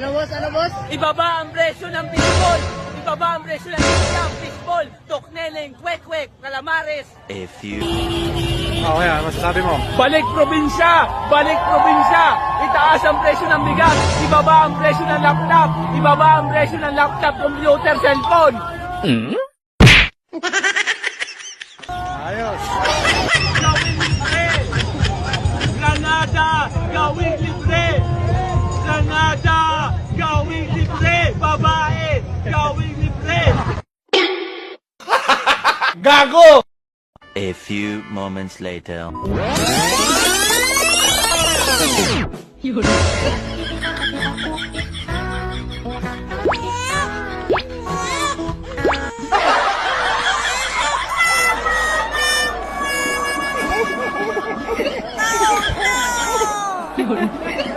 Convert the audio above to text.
Ano boss? Ano boss? Ibaba ang presyo ng fishball! Ibaba ang presyo ng isang fishball! Tokneleng, kwek-kwek, calamares! A few. Oh, yan. Masasabi mo? Balik probinsya! Balik probinsya! Itaas ang presyo ng bigas! Ibaba ang presyo ng laptop! Ibaba ang presyo ng laptop, computer, cellphone! Ayos. Gawing libre! Granada! Gawing Gago! A few moments later.